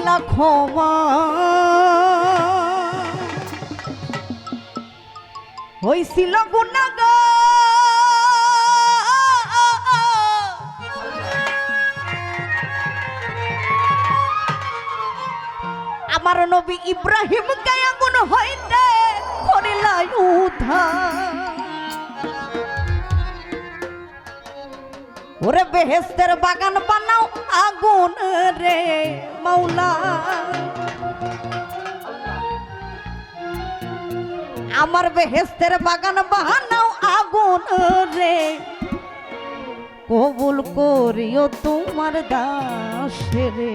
করিলা ক্ষমা। হইছিল গুণাগা আমার নবী ইব্রাহিম গায়াগুন হইতে করিলা উদ্ধার। ওরে বেহেস্তের বাগান বানাও আগুন রে। আমার বেহেস্তের বাগান বানাও আগুন রে। কবুল করিও তোমার দাস রে।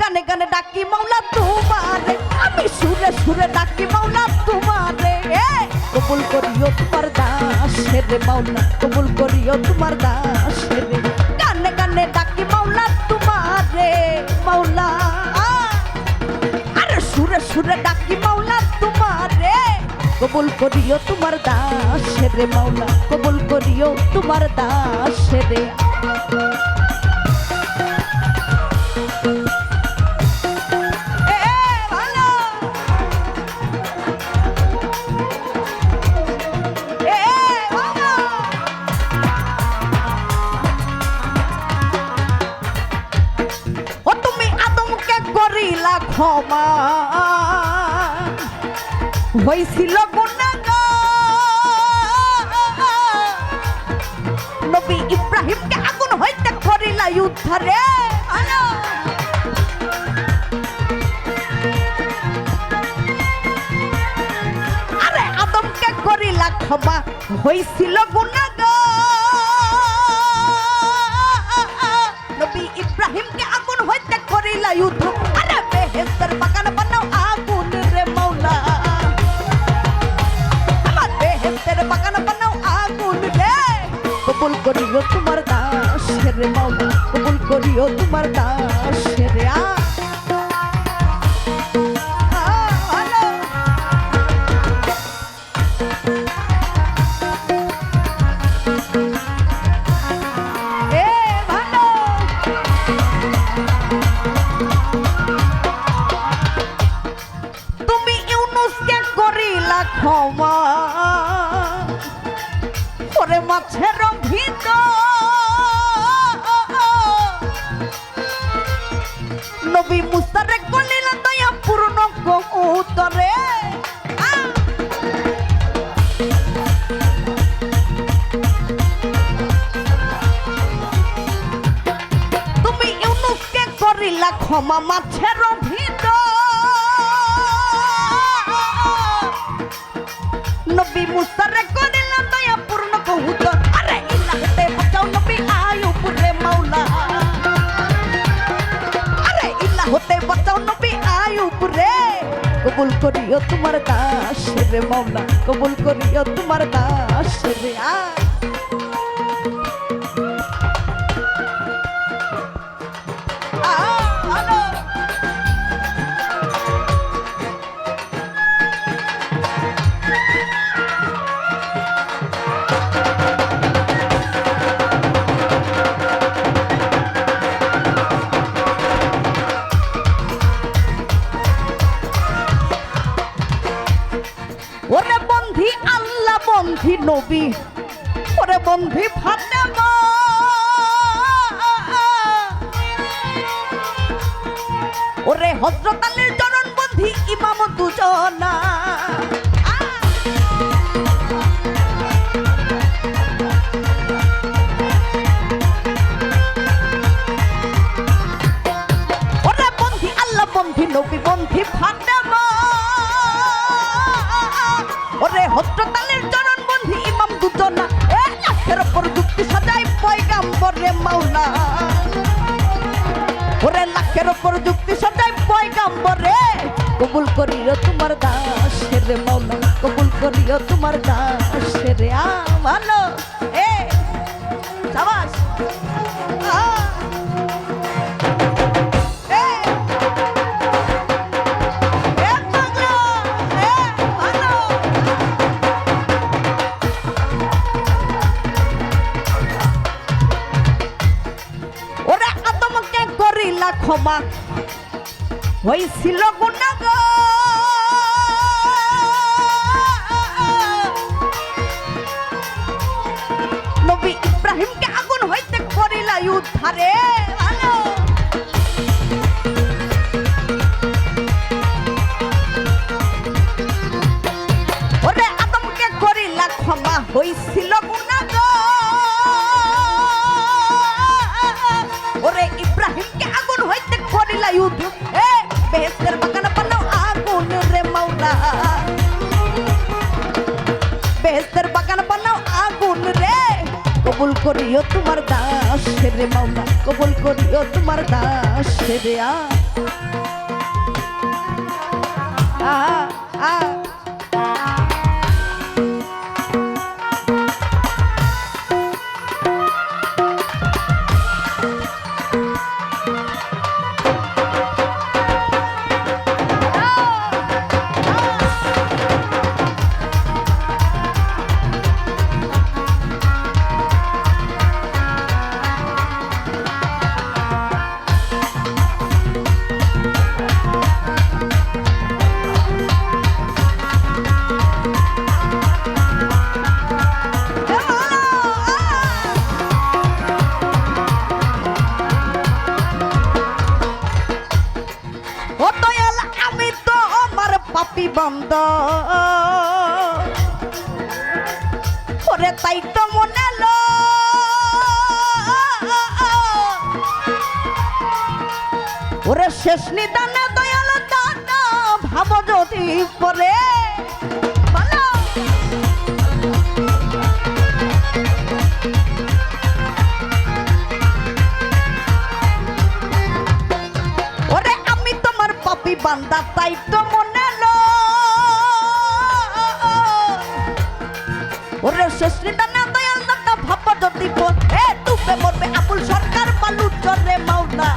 গানে গানে ডাকি মাওলা তোমারে, আমি সুরে সুরে ডাকি মাওলা তোমারে। কবুল করিও তোমার দাস রে মাওলা কবুল করিও তোমার দাস রে। গানে গানে ডাকি মাওলা তোমারে মাওলা। আ, আরে সুরে সুরে ডাকি মাওলা তোমারে কবুল করিও তোমার দাস রে মাওলা কবুল করিও তোমার দাস রে। ক্ষমা হয়েছিল। নবী ইব্রাহিমকে আগুন হইতে করিলা উদ্ধারে আরে আদমকে করিলা ক্ষমা হইছিল গুণাগার। কবুল করিও তোমার দাস রে মাওলা কবুল করিও তোমার দাস রে আ করিলা ক্ষমা মাছের ভিত নবী মুসারে করিলা দয়া পূর্ণ কহুত। আরে ইলাহতে বাঁচাও নবী আয়ুব রে মাওলা। আরে ইলাহতে বাঁচাও নবী আয়ুব রে কবুল করিও তোমার দাস রে মাওলা কবুল করিও তোমার দাস রে আ, নবী ওরে বন্ধি ফাটে ওরে হজরত আলীর চরণ বন্ধি ইমাম দুজনা। পয়গাম্বর রে মাওলা। ওরে লাখের ওপর যুক্তি, সদাই পয়গাম্বর। রে কবুল করিও তোমার দাস রে মাওলা, কবুল করিও তোমার দাস রে আমালো। এ, সাবাস। ক্ষমা হয়েছিল গুণাগ নবী ইব্রাহিমকে আগুন হইতে করিলা উদ্ধারে। করিলা ইউদ এ বেহেশতের বাগান বানাও আগুন রে মাওলা বেহেশতের বাগান বানাও আগুন রে কবুল করিও তোমার দাস রে মাওলা কবুল করিও তোমার দাস রে আ আ পাপি বন্ধ। ওরে তাই তো মনে লো ওরে শেষ নিদানে দয়াল দাদা, ভাব যদি পরে ওরে আমি তোমার পাপি বান্দা, তাই তো মনে লো ওরে সুশ্রিতা না দয়াল দাদা ভাব যদি এ ডুবে মরবে আবুল সরকার বালু চরে মাওনা।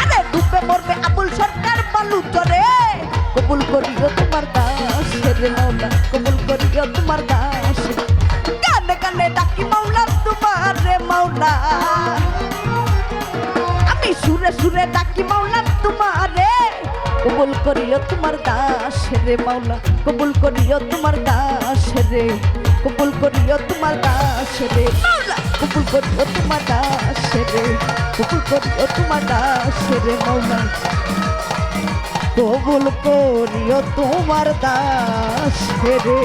আরে ডুবে মরবে আবুল সরকার বালু চরে। কবুল করিও তোমার দাস রে মাওলা কবুল করিও তোমার দাস। কানে কানে ডাকি মাওলা তোমার রে মাওলা আমি সুরে সুরে ডাকি মাওলা তোমারে কবুল করিও তোমার দাস রে মাওলা, কবুল করিও তোমার দাস রে, কবুল করিও তোমার দাস রে কবুল করিও তোমার দাস রে, কবুল করিও তোমার দাস রে মাওলা। কবুল করিও তোমার দাস রে।